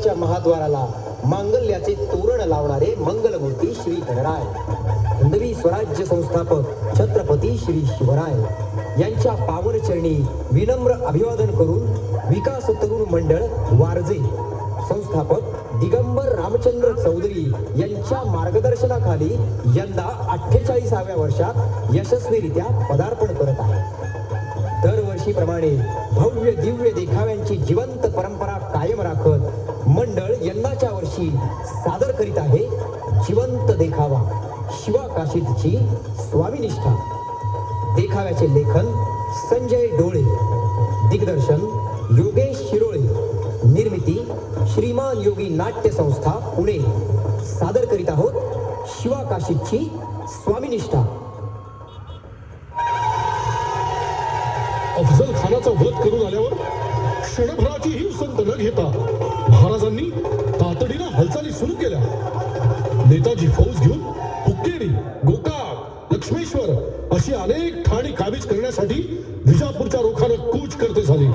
देवळाच्या महाद्वाराला मांगल्याचे तोरण लावणारे मंगलमूर्ती श्री गणराय. हिंदवी स्वराज्य संस्थापक छत्रपती श्री शिवराय यांच्या पावनचरणी विनम्र अभिवादन करून विकास तरुण मंडळ वारजे संस्थापक दिगंबर रामचंद्र चौधरी यांच्या मार्गदर्शनाखाली यंदा अठ्ठेचाळीसाव्या वर्षात यशस्वीरित्या पदार्पण करत आहे. दरवर्षीप्रमाणे भव्य दिव्य देखाव्यांची जिवंत परंपरा कायम राखत मंडळ यंदाच्या वर्षी सादर करीत आहे जिवंत देखावा. शिवा काशीदची स्वामीनिष्ठा देखाव्याचे लेखन संजय डोळे. दिग्दर्शन योगेश शिरोळे. निर्मिती श्रीमान योगी नाट्य संस्था पुणे. सादर करीत आहोत शिवा काशीदची स्वामीनिष्ठा अफजल वध करून आल्यावर क्षणभराची ही उसंत न घेता महाराजांनी तातडीनं हालचाली सुरू केल्या. नेताजी फौज घेऊन हुक्केरी गोकाक लक्ष्मेश्वर अशी अनेक ठाणी काबीज करण्यासाठी विजापूरच्या रोखानं कूच करते झाली.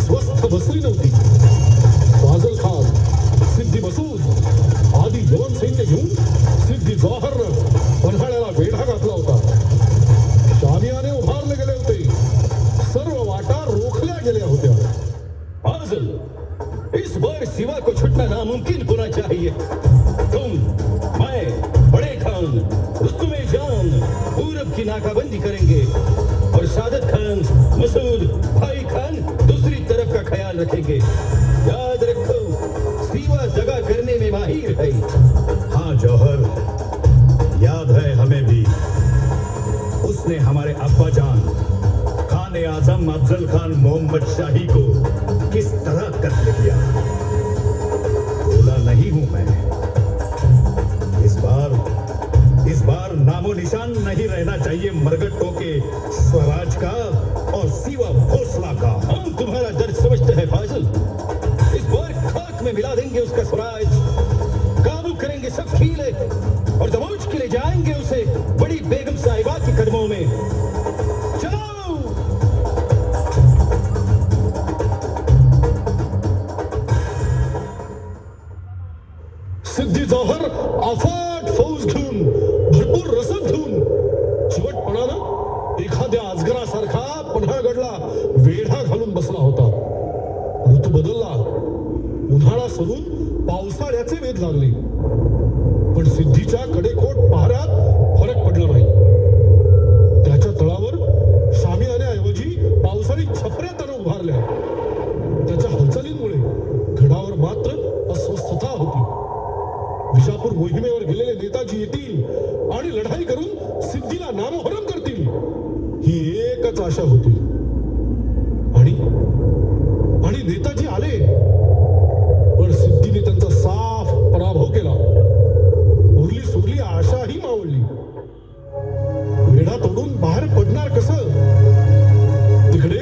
स्वस्थ बसली नव्हती. फाजल खान सिद्धी मसूद आदी यवन सैन्य घेऊन सिद्धी जवाहरनं पन्हाळ्याला वेढा घातला होता. शामियाने उभारले गेले होते. सर्व वाटा रोखल्या गेल्या होत्या. फाजल इस बार सिवा को छुटना नामुमकिन होना चाहिए. अफजल खान मोहम्मद शाही को वेढा तोडून बाहेर पडणार कसं? तिकडे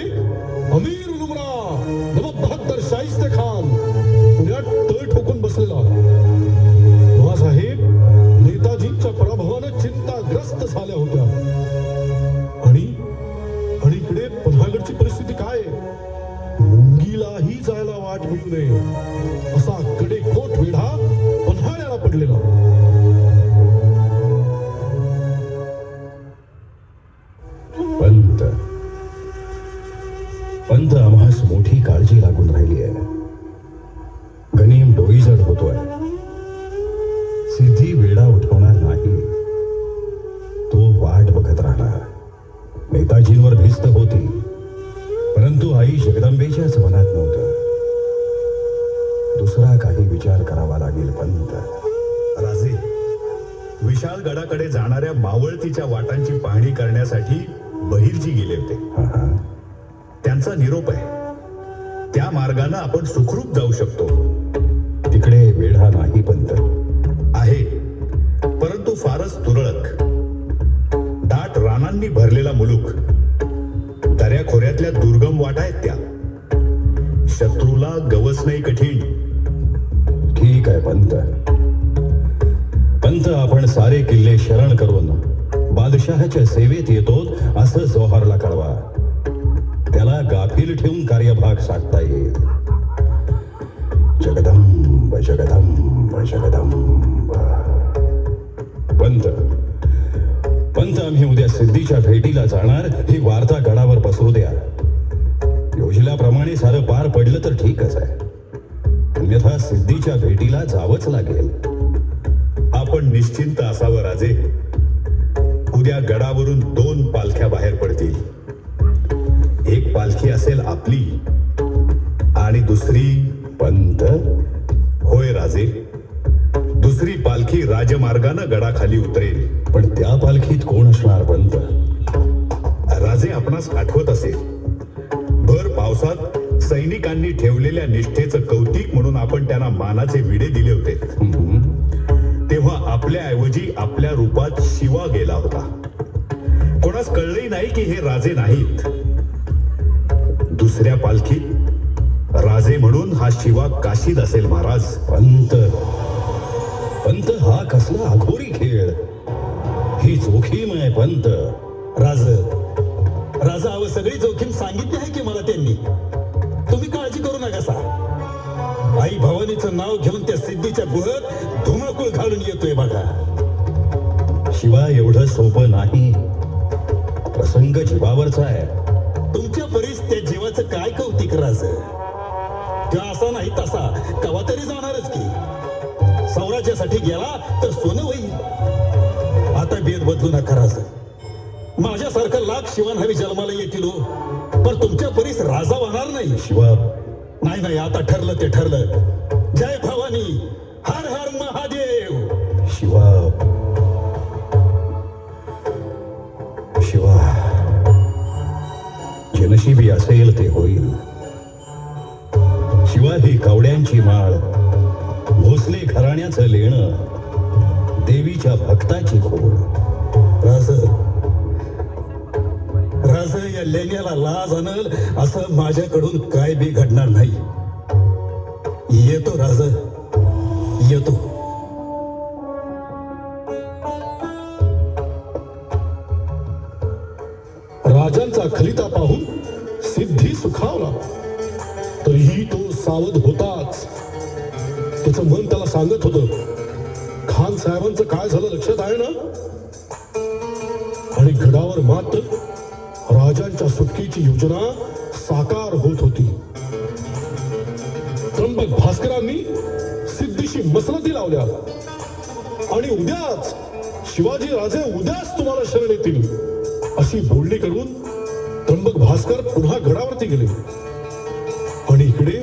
अमीर उलुमरा नवाब बहात्तर शाहिस्ते खान पुण्यात तळ ठोकून बसलेला. साहेब नेताजींच्या पराभवानं चिंताग्रस्त झाल्या होत्या. आणि आणि इकडे पन्हागडची परिस्थिती काय? मुंगीलाही जायला वाट मिळू नये. पंत आम्हास मोठी काळजी लागून राहिली आहे. गनीम डोईजड होतोय. सिद्धी वेळा उठवणार नाही. तो वाट बघत राहणार. नेताजींवर भिस्त होती. परंतु आई जगदंबेच्याच मनात नव्हतं. दुसरा काही विचार करावा लागेल पंत. राजे विशाल गडाकडे जाणाऱ्या मावळतीच्या वाटांची पाहणी करण्यासाठी बहिर्जी गेले होते. हा, हा. त्यांचा निरोप आहे. त्या मार्गाने आपण सुखरूप जाऊ शकतो. तिकडे वेढा नाही पंत आहे. परंतु फारच तुरळक. दाट रानांनी भरलेला मुलूक. दऱ्याखोऱ्यातल्या दुर्गम वाटा आहेत त्या. शत्रूला गवस नाही कठीण. ठीक आहे पंत. पंत आपण सारे किल्ले शरण करून बादशहाच्या सेवेत येतो असं जोहरला कळवा. त्याला गाफील ठेवून कार्यभाग साधता येईल. जगदंब जगदंब जगदंब. पंत. पंत आम्ही उद्या सिद्धीच्या भेटीला जाणार. ही वार्ता गडावर पसरू द्या. योजल्याप्रमाणे सारं पार पडलं तर ठीकच आहे. अन्यथा सिद्धीच्या भेटीला जावंच लागेल. आपण निश्चिंत असावं राजे. उद्या गडावरून दोन पालख्या बाहेर पडतील. एक पालखी असेल आपली. आणि दुसरी पंत. होय राजे. दुसरी पालखी राजमार्गानं गडाखाली उतरेल. पण त्या पालखीत कोण असणार पंत? राजे आपणास आठवत असेल. भर पावसात सैनिकांनी ठेवलेल्या निष्ठेचं कौतिक म्हणून आपण त्यांना मानाचे विडे दिले होते. तेव्हा आपल्या ऐवजी आपल्या रूपात शिवा गेला होता. कोणास कळलंही नाही की हे राजे नाहीत. दुसऱ्या पालखीत राजे म्हणून हा शिवा काशीत असेल महाराज. पंत. पंत हा कसला अघोरी खेळ. ही जोखीम आहे पंत. राज राजा अव सगळी जोखीम सांगितली आहे की मला त्यांनी? तुम्ही काळजी करू नका सा. आई भवानीचं नाव घेऊन त्या सिद्धीच्या गुहत धुमाकूळ घालून येतोय बघा. शिवाय एवढं सोपं नाही. प्रसंग जीवावरचा आहे. तुमच्या परीस त्या जीवाचं काय कौतिक राज? तो असा नाही तसा? कवा तरी जाणारच की. सौराज्यासाठी गेला तर सोनं होईल. आता बेद बदलू नका राज. माझ्यासारखा लाख शिवान हवी जन्माला येतील हो. पण तुमच्या परीस राजा होणार नाही. शिवा. नाही नाही आता ठरलं ते ठरलं. जय भवानी. हर हर महादेव. शिवा. नशिबी असेल ते होईल. शिवाय ही कवड्यांची माळ भोसले घराण्याचं लेणं देवीच्या भक्ताची खोड राज राज या लेण्याला लाज आणल असं माझ्याकडून काय बी घडणार नाही. येतो राज येतो. राजांचा खलिता पाहून सिद्धी सुखावला. तरीही तो सावध होताच. त्याचं मन त्याला सांगत होतं खान साहेबांचं काय झालं लक्षात आहे ना? आणि गडावर मात्र राजांच्या सुटकेची योजना साकार होत होती. त्र्यंबक भास्करांनी सिद्धीशी मसलती लावल्या. आणि उद्याच शिवाजी राजे उद्याच तुम्हाला शरण येतील अशी बोलणी करून त्र्यंबक भास्कर पुन्हा गडावरती गेले. आणि इकडे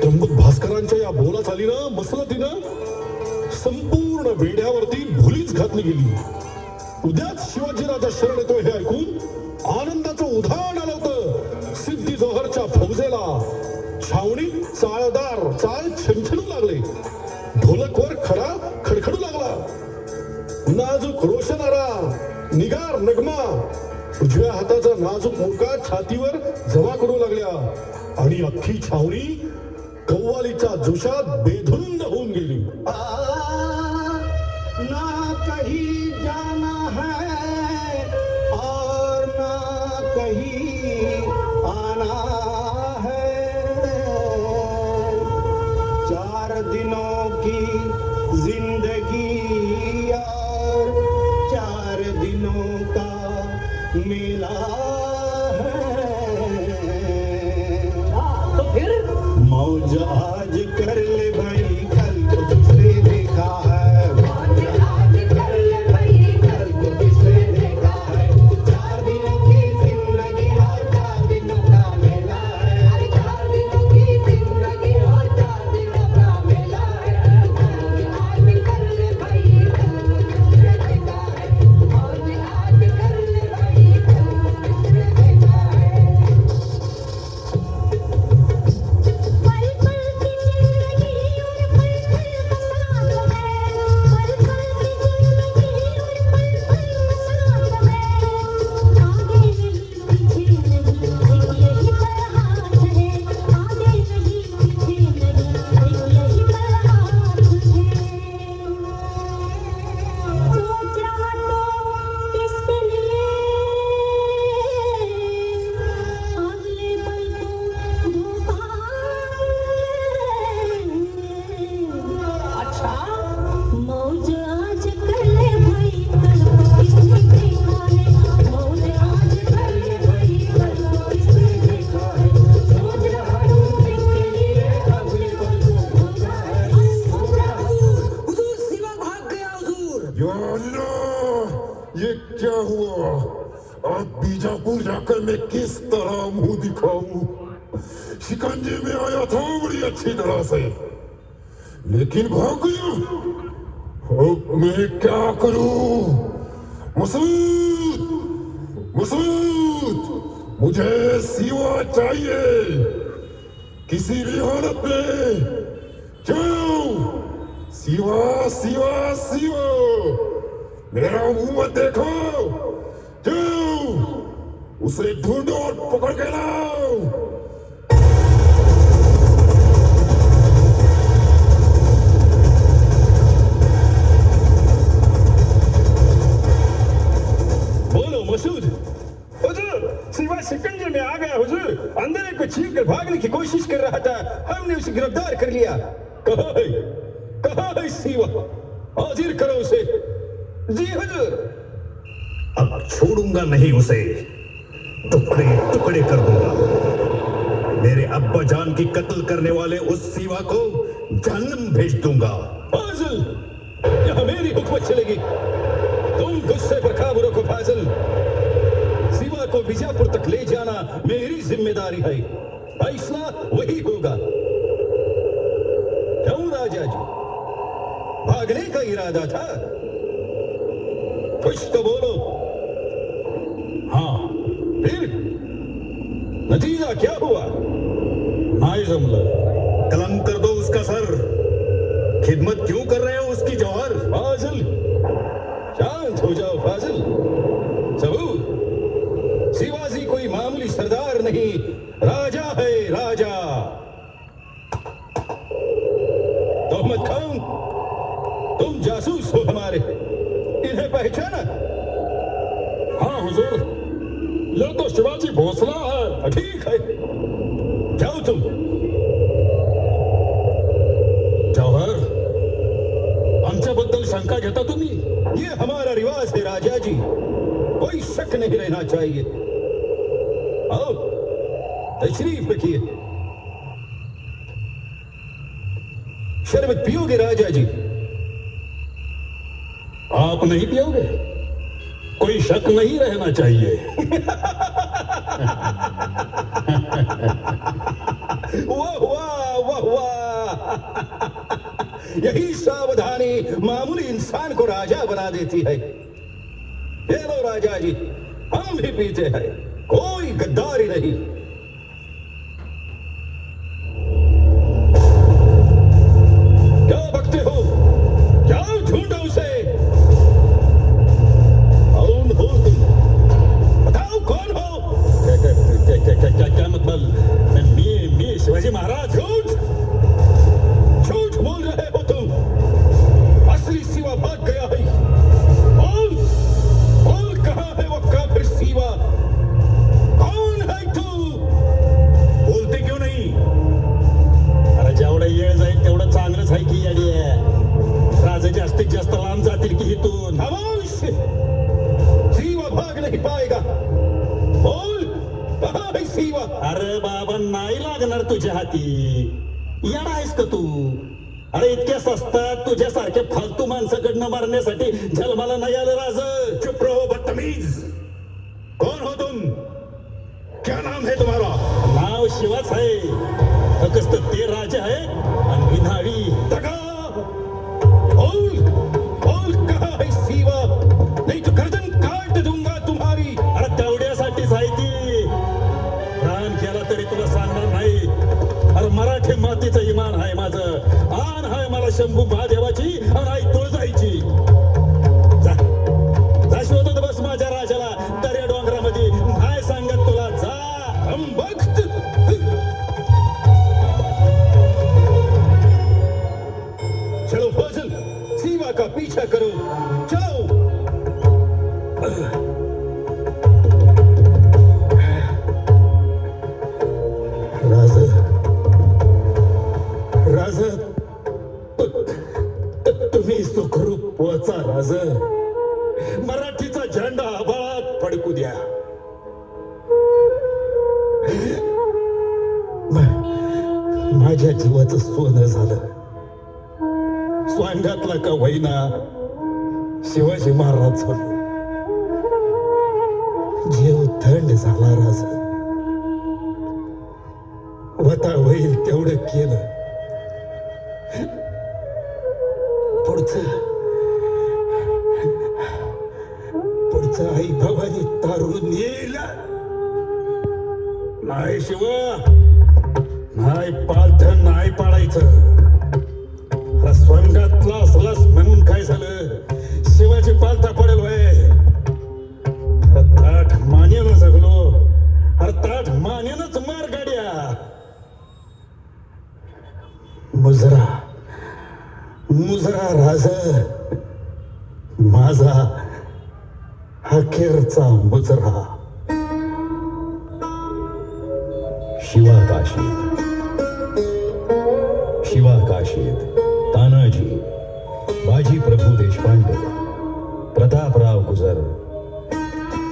त्र्यंबक भास्करांच्या या बोला चालीनं मसलतीनं संपूर्ण वेढ्यावरती भुलीच घातली गेली उद्याच शिवाजी राजा शरण येतोय हे ऐकून आनंदाचं उधाण आलं होतं सिद्धी जोहरच्या फौजेला. छावणी चाळदार चाल छनछनू लागले. ढोलकवर खडा खडखडू लागला. नाजूक रोशनारा निगार नगमा उजव्या हाताचा नाजूक मुका छातीवर जमा करू लागल्या. आणि अख्खी छावणी कव्वालीच्या जोशात बेधुंद होऊन गेली. ना कहीं जाना है और ना कहीं आना है। चार दिनों की जिंदगी बीजापुर जाकर मैं किस तरह मुँह दिखाऊँ शिकंजे में आया था बड़ी अच्छी तरह से लेकिन भाग गया अब मैं क्या करूँ मसूद मसूद मुझे सिवा चाहिए किसी भी हालत में जाओ सिवा सिवा सिवा मेरा मुँह मत देखो जाओ उसे ढूंढो और पकड़ के लाओ। बोलो, मसूद। हुजूर, सिवा शिकंजे में आ गया हुजूर। अंदर को छीन कर भागने की कोशिश कर रहा था। हमने उसे गिरफ़्तार कर लिया। कहा है कहा है सिवा, हाजिर करो उसे। जी हुजूर। अब छोड़ूँगा नहीं उसे। टुकड़े टुकड़े कर दूँगा। मेरे अब्बा जान की कत्ल करने वाले उस सिवा को जहन्नम भेज दूँगा। फाजिल, यहाँ मेरी हुकूमत चलेगी। तुम गुस्से पर काबू रखो, फाजिल। सिवा को बीजापुर तक ले जाना मेरी ज़िम्मेदारी है। फैसला वही होगा। क्यों राजा जी, भागने का इरादा था। कुछ तो बोलो हा फिर नतीजा क्या हुआ? नाही जमला कलम कर दो उसका सर। खिदमत क्यों कर रहे हो उसकी जौहर? फाजिल। शांत हो जाओ फाजिल। सबूत। शिवाजी कोई मामूली सरदार नहीं शंका घेता तुम्ही। ये हमारा रिवाज है राजा जी। कोई शक नहीं रहना चाहिए। आओ, तशरीफ़ रखिए। शरबत पियोगे राजा जी? आप नहीं पियोगे? कोई शक नहीं रहना चाहिए। वाह वाह वाह वाह। यही सावधानी मामूली इंसान को राजा बना देती है। ले लो राजा जी हम भी पीते हैं कोई गद्दारी नहीं। अरे इतक्या सस्तात तुझ्यासारख्या फालतू माणसाकडनं मारण्यासाठी जन्माला नाही आलं राज. चुप रहो बदतमीज. कौन हो तुम? क्या नाम है तुम्हारा? नाव शिवाच आहे. फक्त ते राजे आहेत आणि मी न्हावी दगा बोल बोल कहाँ है सिवा? नहीं तो गर्दन काट दूंगा तुम्हारी। अरे तेवढ्यासाठीच आहे ती प्राण केला तरी तुला सांगणार नाही. अरे मराठी मातीचं इमान आहे माझं. आहे शंभू महादेवाची आणि आई जीवाचं का होईना शिवाजी महाराज झालो. जीव थंड झाला राजा. वता होईल तेवढं केलं. पुढचं पुढचं आई बाबाजी तारून येईल नाही शिवा नाही पालथ नाही पाडायचं. पालता पालथा पडेल होय. अरे ताठ मानेनं जगलो अरे ताठ मानेनच मार गाड्या. मुजरा मुजरा राज माझा अखेरचा मुजरा. शिवाकाशीत शिवाकाशीत तानाजी बाजी प्रभू देशपांडे. प्रतापराव गुजर.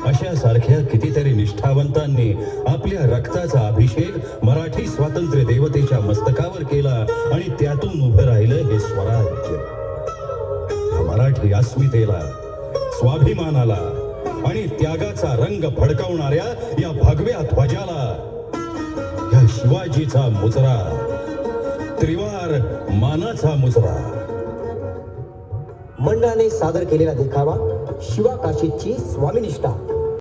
अशा सारख्या कितीतरी निष्ठावंतांनी आपल्या रक्ताचा अभिषेक मराठी स्वातंत्र्य देवतेच्या मस्तकावर केला आणि त्यातून उभं राहिलं हे स्वराज्य. मराठी अस्मितेला स्वाभिमानाला आणि त्यागाचा रंग फडकवणाऱ्या या भगव्या ध्वजाला या शिवाजीचा मुजरा त्रिवार मानाचा मुजरा. मंडळाने सादर केलेला देखावा. शिवा काशीची स्वामीनिष्ठा